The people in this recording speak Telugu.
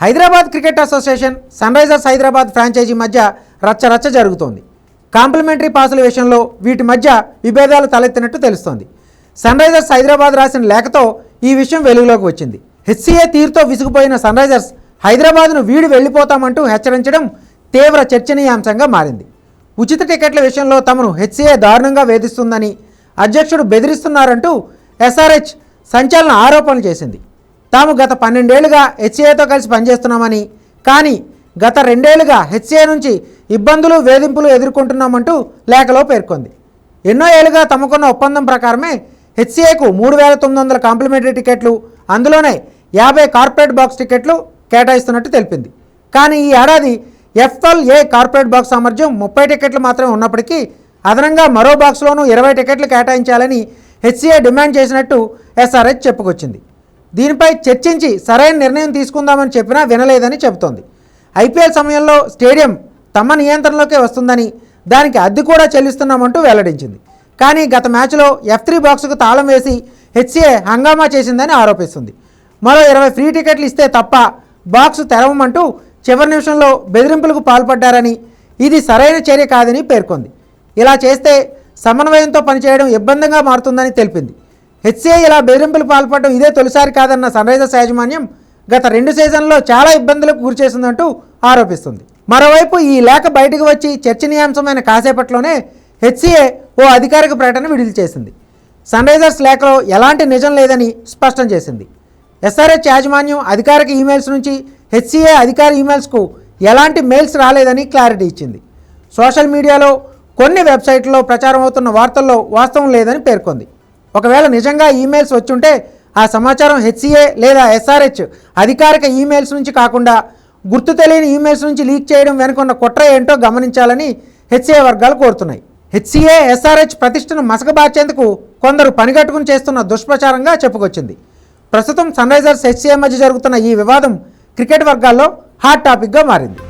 Hyderabad cricket association Sunrisers Hyderabad franchise మధ్య రచ్చ రచ్చ జరుగుతోంది. కాంప్లిమెంటరీ పాసుల విషయంలో వీటి మధ్య విభేదాలు తలెత్తినట్టు తెలుస్తోంది. సన్ రైజర్స్ హైదరాబాద్ రాసిన లేఖతో ఈ విషయం వెలుగులోకి వచ్చింది. హెచ్సీఏ తీరుతో విసిగిపోయిన సన్ రైజర్స్ హైదరాబాద్ను వీడి వెళ్ళిపోతామంటూ హెచ్చరించడం తీవ్ర చర్చనీయాంశంగా మారింది. ఉచిత టికెట్ల విషయంలో తమను హెచ్సీఏ దారుణంగా వేధిస్తుందని అధ్యక్షుడు బెదిరిస్తున్నారంటూ ఎస్ఆర్హెచ్ సంచలన ఆరోపణలు చేసింది. తాము గత పన్నెండేళ్ళుగా హెచ్ఏతో కలిసి పనిచేస్తున్నామని కానీ గత రెండేళ్ళుగా హెచ్ఏ నుంచి ఇబ్బందులు వేధింపులు ఎదుర్కొంటున్నామంటూ లేఖలో పేర్కొంది. ఎన్నో ఏళ్ళుగా తమకున్న ఒప్పందం ప్రకారమే హెచ్సిఏకు మూడు వేల తొమ్మిది వందల కాంప్లిమెంటరీ టికెట్లు అందులోనే యాభై కార్పొరేట్ బాక్స్ టికెట్లు కేటాయిస్తున్నట్టు తెలిపింది. కానీ ఈ ఏడాది ఎఫ్ఎల్ ఏ కార్పొరేట్ బాక్స్ సామర్థ్యం ముప్పై టికెట్లు మాత్రమే ఉన్నప్పటికీ అదనంగా మరో బాక్స్లోనూ ఇరవై టికెట్లు కేటాయించాలని హెచ్సిఏ డిమాండ్ చేసినట్టు ఎస్ఆర్హెచ్ చెప్పుకొచ్చింది. దీనిపై చర్చించి సరైన నిర్ణయం తీసుకుందామని చెప్పినా వినలేదని చెబుతోంది. ఐపీఎల్ సమయంలో స్టేడియం తమ నియంత్రణలోకే వస్తుందని దానికి అద్దె కూడా చెల్లిస్తున్నామంటూ వెల్లడించింది. కానీ గత మ్యాచ్లో ఎఫ్ త్రీ బాక్స్కు తాళం వేసి హెచ్సిఏ హంగామా చేసిందని ఆరోపిస్తుంది. మరో ఇరవై ఫ్రీ టికెట్లు ఇస్తే తప్ప బాక్స్ తెరవమంటూ చివరి నిమిషంలో బెదిరింపులకు పాల్పడ్డారని ఇది సరైన చర్య కాదని పేర్కొంది. ఇలా చేస్తే సమన్వయంతో పనిచేయడం ఇబ్బందిగా మారుతుందని తెలిపింది. హెచ్సిఐ ఇలా బెదిరింపులు పాల్పడడం ఇదే తొలిసారి కాదన్న సన్ రైజర్స్ యాజమాన్యం గత రెండు సీజన్లో చాలా ఇబ్బందులకు గురిచేసిందంటూ ఆరోపిస్తుంది. మరోవైపు ఈ లేఖ బయటకు వచ్చి చర్చనీయాంశమైన కాసేపట్లోనే హెచ్సిఏ ఓ అధికారిక ప్రకటన విడుదల చేసింది. సన్ రైజర్స్ లేఖలో ఎలాంటి నిజం లేదని స్పష్టం చేసింది. ఎస్ఆర్హెచ్ యాజమాన్యం అధికారిక ఈమెయిల్స్ నుంచి హెచ్సిఏ అధికార ఈమెయిల్స్కు ఎలాంటి మెయిల్స్ రాలేదని క్లారిటీ ఇచ్చింది. సోషల్ మీడియాలో కొన్ని వెబ్సైట్లలో ప్రచారం అవుతున్న వార్తల్లో వాస్తవం లేదని పేర్కొంది. ఒకవేళ నిజంగా ఈమెయిల్స్ వచ్చుంటే ఆ సమాచారం హెచ్సిఏ లేదా ఎస్ఆర్హెచ్ అధికారిక ఈమెయిల్స్ నుంచి కాకుండా గుర్తు తెలియని ఈమెయిల్స్ నుంచి లీక్ చేయడం వెనుకున్న కుట్ర ఏంటో గమనించాలని హెచ్సిఏ వర్గాలు కోరుతున్నాయి. హెచ్సిఏ ఎస్ఆర్హెచ్ ప్రతిష్టను మసకబార్చేందుకు కొందరు పనిగట్టుకుని చేస్తున్న దుష్ప్రచారంగా చెప్పుకొచ్చింది. ప్రస్తుతం సన్ రైజర్స్ హెచ్సిఏ మధ్య జరుగుతున్న ఈ వివాదం క్రికెట్ వర్గాల్లో హాట్ టాపిక్గా మారింది.